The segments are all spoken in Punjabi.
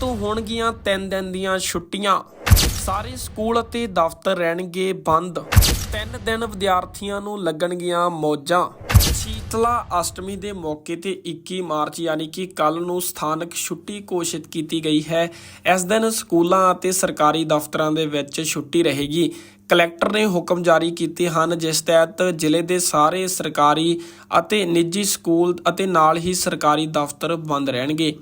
ਤੋਂ ਹੋਣਗੀਆਂ 3 ਦਿਨ ਦੀਆਂ ਛੁੱਟੀਆਂ। ਸਾਰੇ ਸਕੂਲ ਅਤੇ ਦਫ਼ਤਰ ਰਹਿਣਗੇ ਬੰਦ। 3 ਦਿਨ ਵਿਦਿਆਰਥੀਆਂ ਨੂੰ ਲੱਗਣਗੀਆਂ ਮੌਜਾਂ। ਸ਼ੀਤਲਾ ਅਸ਼ਟਮੀ ਦੇ ਮੌਕੇ ਤੇ 21 ਮਾਰਚ ਯਾਨੀ ਕਿ ਕੱਲ ਨੂੰ ਸਥਾਨਕ ਛੁੱਟੀ ਘੋਸ਼ਿਤ ਕੀਤੀ ਗਈ ਹੈ। ਇਸ ਦਿਨ ਸਕੂਲਾਂ ਅਤੇ ਸਰਕਾਰੀ ਦਫ਼ਤਰਾਂ ਦੇ ਵਿੱਚ ਛੁੱਟੀ ਰਹੇਗੀ। ਕਲੈਕਟਰ ਨੇ ਹੁਕਮ ਜਾਰੀ ਕੀਤੇ ਹਨ, ਜਿਸ ਤਹਿਤ ਜ਼ਿਲ੍ਹੇ ਦੇ ਸਾਰੇ ਸਰਕਾਰੀ ਅਤੇ ਨਿੱਜੀ ਸਕੂਲ ਅਤੇ ਨਾਲ ਹੀ ਸਰਕਾਰੀ ਦਫ਼ਤਰ ਬੰਦ ਰਹਿਣਗੇ।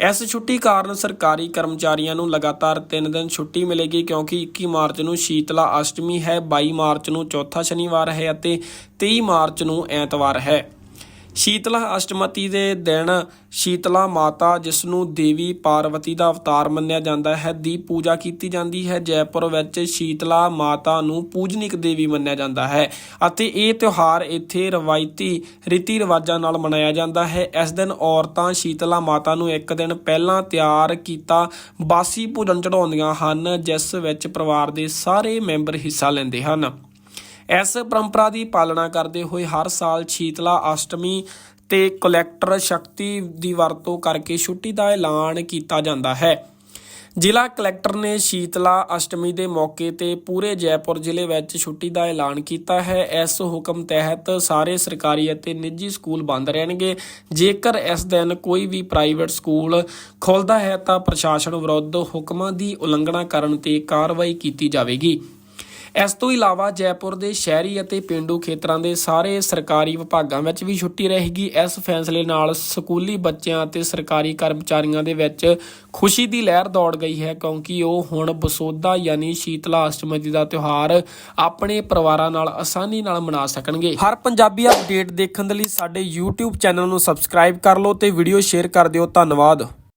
ਇਸ ਛੁੱਟੀ ਕਾਰਨ ਸਰਕਾਰੀ ਕਰਮਚਾਰੀਆਂ ਨੂੰ ਲਗਾਤਾਰ 3 ਦਿਨ ਛੁੱਟੀ ਮਿਲੇਗੀ ਕਿਉਂਕਿ 21 ਮਾਰਚ ਨੂੰ ਸ਼ੀਤਲਾ ਅਸ਼ਟਮੀ ਹੈ 22 ਮਾਰਚ ਨੂੰ ਚੌਥਾ ਸ਼ਨੀਵਾਰ ਹੈ ਅਤੇ 23 ਮਾਰਚ ਨੂੰ ਐਤਵਾਰ ਹੈ। ਸ਼ੀਤਲਾ ਅਸ਼ਟਮਤੀ ਦੇ ਦਿਨ ਸ਼ੀਤਲਾ ਮਾਤਾ ਜਿਸ ਨੂੰ ਦੇਵੀ ਪਾਰਵਤੀ ਦਾ ਅਵਤਾਰ ਮੰਨਿਆ ਜਾਂਦਾ ਹੈ, ਦੀ ਪੂਜਾ ਕੀਤੀ ਜਾਂਦੀ ਹੈ। ਜੈਪੁਰ ਵਿੱਚ ਸ਼ੀਤਲਾ ਮਾਤਾ ਨੂੰ ਪੂਜਨਿਕ ਦੇਵੀ ਮੰਨਿਆ ਜਾਂਦਾ ਹੈ ਅਤੇ ਇਹ ਤਿਉਹਾਰ ਇੱਥੇ ਰਵਾਇਤੀ ਰੀਤੀ ਰਿਵਾਜਾਂ ਨਾਲ ਮਨਾਇਆ ਜਾਂਦਾ ਹੈ। ਇਸ ਦਿਨ ਔਰਤਾਂ ਸ਼ੀਤਲਾ ਮਾਤਾ ਨੂੰ ਇੱਕ ਦਿਨ ਪਹਿਲਾਂ ਤਿਆਰ ਕੀਤਾ ਬਾਸੀ ਭੋਜਨ ਚੜਾਉਂਦੀਆਂ ਹਨ, ਜਿਸ ਵਿੱਚ ਪਰਿਵਾਰ ਦੇ ਸਾਰੇ ਮੈਂਬਰ ਹਿੱਸਾ ਲੈਂਦੇ ਹਨ। ਇਸ ਪਰੰਪਰਾ ਦੀ ਪਾਲਣਾ ਕਰਦੇ ਹੋਏ ਹਰ ਸਾਲ ਸ਼ੀਤਲਾ ਅਸ਼ਟਮੀ ਤੇ ਕਲੈਕਟਰ ਸ਼ਕਤੀ ਦੀ ਵਰਤੋਂ ਕਰਕੇ ਛੁੱਟੀ ਦਾ ਐਲਾਨ ਕੀਤਾ ਜਾਂਦਾ ਹੈ। ਜ਼ਿਲ੍ਹਾ ਕਲੈਕਟਰ ਨੇ ਸ਼ੀਤਲਾ ਅਸ਼ਟਮੀ ਦੇ ਮੌਕੇ ਤੇ ਪੂਰੇ ਜੈਪੁਰ ਜ਼ਿਲ੍ਹੇ ਵਿੱਚ ਛੁੱਟੀ ਦਾ ਐਲਾਨ ਕੀਤਾ ਹੈ। ਇਸ ਹੁਕਮ ਤਹਿਤ ਸਾਰੇ ਸਰਕਾਰੀ ਅਤੇ ਨਿੱਜੀ ਸਕੂਲ ਬੰਦ ਰਹਿਣਗੇ। ਜੇਕਰ ਇਸ ਦਿਨ ਕੋਈ ਵੀ ਪ੍ਰਾਈਵੇਟ ਸਕੂਲ ਖੁੱਲਦਾ ਹੈ ਤਾਂ ਪ੍ਰਸ਼ਾਸਨ ਵਿਰੁੱਧ ਹੁਕਮਾਂ ਦੀ ਉਲੰਘਣਾ ਕਰਨ ਤੇ ਕਾਰਵਾਈ ਕੀਤੀ ਜਾਵੇਗੀ। ਇਸ ਤੋਂ ਇਲਾਵਾ ਜੈਪੁਰ ਦੇ ਸ਼ਹਿਰੀ ਅਤੇ ਪਿੰਡੂ ਖੇਤਰਾਂ ਦੇ ਸਾਰੇ ਸਰਕਾਰੀ ਵਿਭਾਗਾਂ ਵਿੱਚ ਵੀ ਛੁੱਟੀ ਰਹੇਗੀ। ਇਸ ਫੈਸਲੇ ਨਾਲ ਸਕੂਲੀ ਬੱਚਿਆਂ ਅਤੇ ਸਰਕਾਰੀ ਕਰਮਚਾਰੀਆਂ ਦੇ ਵਿੱਚ ਖੁਸ਼ੀ ਦੀ ਲਹਿਰ ਦੌੜ ਗਈ ਹੈ, ਕਿਉਂਕਿ ਉਹ ਹੁਣ ਬਸੋਦਾ ਯਾਨੀ ਸ਼ੀਤਲਾ ਅਸ਼ਟਮੀ ਦਾ ਤਿਉਹਾਰ ਆਪਣੇ ਪਰਿਵਾਰਾਂ ਨਾਲ ਆਸਾਨੀ ਨਾਲ ਮਨਾ ਸਕਣਗੇ। ਹਰ ਪੰਜਾਬੀ ਅਪਡੇਟ ਦੇਖਣ ਦੇ ਲਈ ਸਾਡੇ YouTube ਚੈਨਲ ਨੂੰ ਸਬਸਕ੍ਰਾਈਬ ਕਰ ਲਓ ਤੇ ਵੀਡੀਓ ਸ਼ੇਅਰ ਕਰ ਦਿਓ। ਧੰਨਵਾਦ।